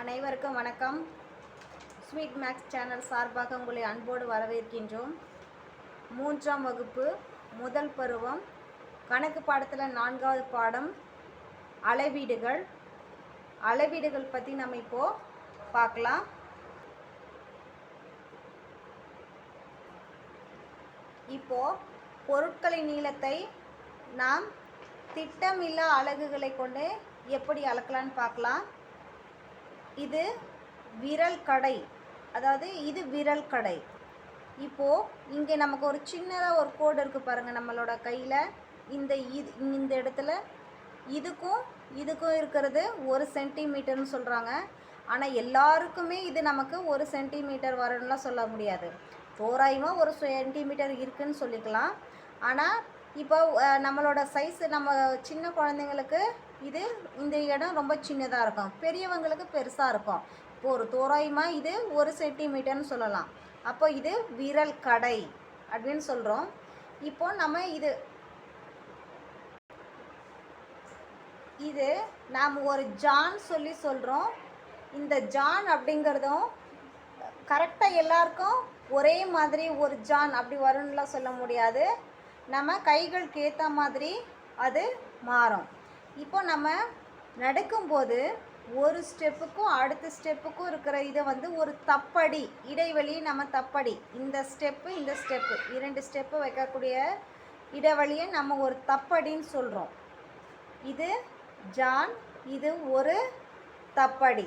அனைவருக்கும் வணக்கம். Sweet maths channel சார்பாக உங்களை அன்போடு வரவேற்கின்றோம். மூன்றாம் வகுப்பு முதல் பருவம் கணக்கு பாடத்தில் நான்காவது பாடம் அளவீடுகள். அளவீடுகள் பற்றி நம்ம இப்போது பார்க்கலாம். இப்போது பொருட்களின் நீளத்தை நாம் திட்டமில்லா அலகுகளை கொண்டு எப்படி அளக்கலான்னு பார்க்கலாம். இது விரல் கடை. அதாவது இது விரல் கடை. இப்போது இங்கே நமக்கு ஒரு சின்னதாக ஒரு கோடு இருக்குது பாருங்கள் நம்மளோட கையில். இந்த இது இந்த இடத்துல இதுக்கும் இதுக்கும் இருக்கிறது ஒரு சென்டிமீட்டர்னு சொல்கிறாங்க ஆனால் எல்லாருக்குமே இது நமக்கு ஒரு சென்டிமீட்டர் வரணும்லாம் சொல்ல முடியாது. தோராயமாக ஒரு சென்டிமீட்டர் இருக்குதுன்னு சொல்லிக்கலாம். ஆனால் இப்போ நம்மளோட சைஸு நம்ம சின்ன குழந்தைங்களுக்கு இது இந்த இடம் ரொம்ப சின்னதாக இருக்கும். பெரியவங்களுக்கு பெருசாக இருக்கும். இப்போ ஒரு தோராயமாக இது ஒரு சென்டிமீட்டர்னு சொல்லலாம். அப்போ இது விரல் கடை அப்படின்னு சொல்கிறோம் இப்போ நம்ம இது இது நாம் ஒரு ஜான் சொல்லி சொல்கிறோம் இந்த ஜான் அப்படிங்கிறதும் கரெக்டாக எல்லாருக்கும் ஒரே மாதிரி ஒரு ஜான் அப்படி வரும்லாம் சொல்ல முடியாது. நம்ம கைகளுக்கு ஏற்ற மாதிரி அது மாறும். இப்போ நம்ம நடக்கும்போது ஒரு ஸ்டெப்புக்கும் அடுத்த ஸ்டெப்புக்கும் இருக்கிற இதை வந்து ஒரு தப்படி இடைவெளி நம்ம தப்படி. இந்த ஸ்டெப்பு இந்த ஸ்டெப்பு. இரண்டு ஸ்டெப்பு வைக்கக்கூடிய இடைவெளியை நம்ம ஒரு தப்படின்னு சொல்கிறோம் இது ஜான் இது ஒரு தப்படி.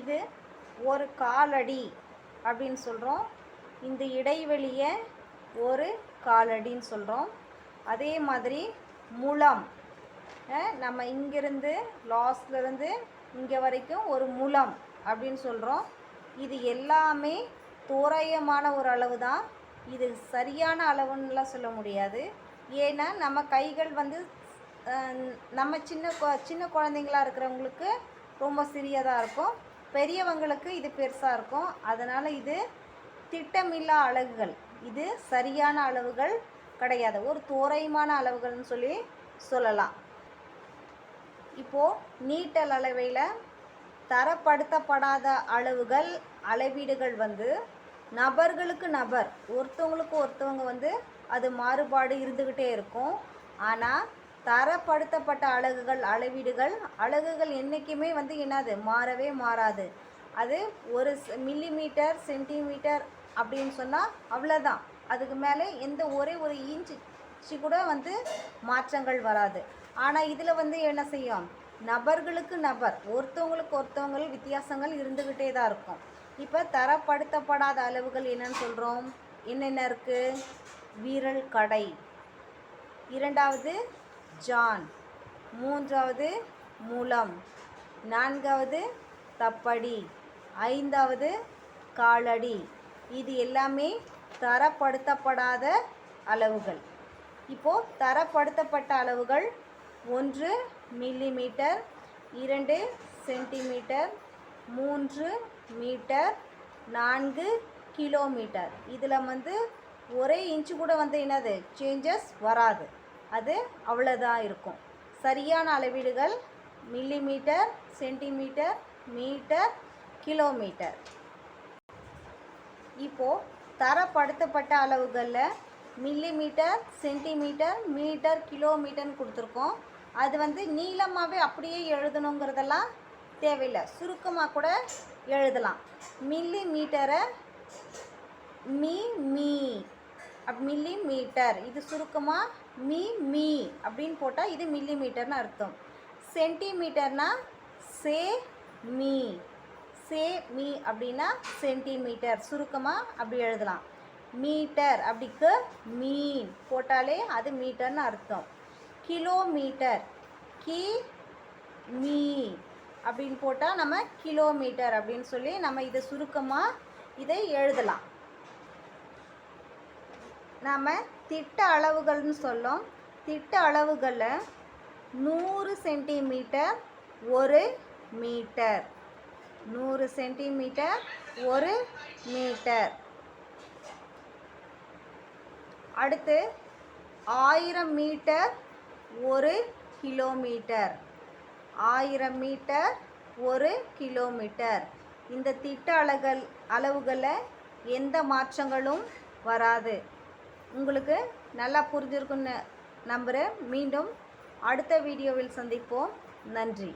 இது ஒரு காலடி அப்படின்னு சொல்கிறோம் இந்த இடைவெளியை ஒரு காலடின்னு சொல்கிறோம் அதே மாதிரி முழம். நம்ம இங்கிருந்து லாஸ்ட்லேருந்து இங்கே வரைக்கும் ஒரு முளம் அப்படின்னு சொல்கிறோம் இது எல்லாமே தோராயமான ஒரு அளவு தான் இது சரியான அளவுன்னுலாம் சொல்ல முடியாது. ஏன்னா நம்ம கைகள் வந்து நம்ம சின்ன கொ- சின்ன குழந்தைங்களா இருக்கிறவங்களுக்கு ரொம்ப சிறியதாக இருக்கும். பெரியவங்களுக்கு இது பெருசாக இருக்கும். அதனால் இது திட்டமில்லா அலகுகள் இது சரியான அளவுகள் கிடையாது. ஒரு தோராயமான அளவுகள்னு சொல்லி சொல்லலாம். இப்போது நீட்டல் அளவையில் தரப்படுத்தப்படாத அளவுகள் அளவீடுகள் வந்து நபர்களுக்கு நபர் ஒருத்தவங்களுக்கு ஒருத்தவங்க வந்து அது மாறுபாடு இருந்துக்கிட்டே இருக்கும். ஆனால் தரப்படுத்தப்பட்ட அலகுகள் அளவீடுகள் அலகுகள் என்றைக்குமே வந்து என்னது? மாறவே மாறாது. அது ஒரு மில்லிமீட்டர் சென்டிமீட்டர் அப்படின்னு சொன்னால் அவ்வளோதான் அதுக்கு மேலே எந்த ஒரே ஒரு இன்ச்சு கூட வந்து மாற்றங்கள் வராது. ஆனால் இதில் வந்து என்ன செய்யும்? நபர்களுக்கு நபர் ஒருத்தவங்களுக்கு ஒருத்தவங்கள் வித்தியாசங்கள் இருந்துக்கிட்டே தான் இருக்கும். இப்போ தரப்படுத்தப்படாத அளவுகள் என்னன்னு சொல்கிறோம் என்னென்ன இருக்குது வீரல் கடை. இரண்டாவது ஜான். மூன்றாவது மூலம். நான்காவது தப்படி. ஐந்தாவது காலடி. இது எல்லாமே தரப்படுத்தப்படாத அளவுகள். இப்போது தரப்படுத்தப்பட்ட அளவுகள் ஒன்று மில்லிமீட்டர் இரண்டு சென்டிமீட்டர் மூன்று மீட்டர் நான்கு கிலோமீட்டர். இதில் வந்து ஒரே இன்ச்சு கூட வந்து என்னது? சேஞ்சஸ் வராது. அது அவ்வளோதான் இருக்கும். சரியான அளவீடுகள் மில்லிமீட்டர் சென்டிமீட்டர் மீட்டர் கிலோமீட்டர். இப்போது தரப்படுத்தப்பட்ட அளவுகளில் மில்லிமீட்டர் சென்டிமீட்டர் மீட்டர் கிலோமீட்டர்னு கொடுத்துருக்கோம். அது வந்து நீளமாகவே அப்படியே எழுதணுங்கிறதெல்லாம் தேவையில்லை. சுருக்கமாக கூட எழுதலாம். மில்லி மீட்டரை மீ மீ. அப் மில்லி மீட்டர் இது சுருக்கமாக மீ மீ அப்படின்னு போட்டால் இது மில்லி மீட்டர்னு அர்த்தம். சென்டிமீட்டர்னால் சே மீ. சே மீ அப்படின்னா சென்டிமீட்டர். சுருக்கமாக அப்படி எழுதலாம். மீட்டர் அப்படிக்கு மீன் போட்டாலே அது மீட்டர்னு அர்த்தம். கிலோமீட்டர். கி மீ அப்படின்னு போட்டால் நம்ம கிலோமீட்டர் அப்படின்னு சொல்லி நம்ம இதை சுருக்கமாக இதை எழுதலாம். நாம் திட்ட அளவுகள்னு சொல்லோம். திட்ட அளவுகளில் நூறு சென்டிமீட்டர் ஒரு மீட்டர். நூறு சென்டிமீட்டர் ஒரு மீட்டர். அடுத்து ஆயிரம் மீட்டர் ஒரு கிலோமீட்டர். ஆயிரம் மீட்டர் ஒரு கிலோமீட்டர். இந்த திட்ட அளகல் அளவுகளில் எந்த மாற்றங்களும் வராது. உங்களுக்கு நல்லா புரிஞ்சிருக்குன்னு நம்புகிறேன் மீண்டும் அடுத்த வீடியோவில் சந்திப்போம். நன்றி.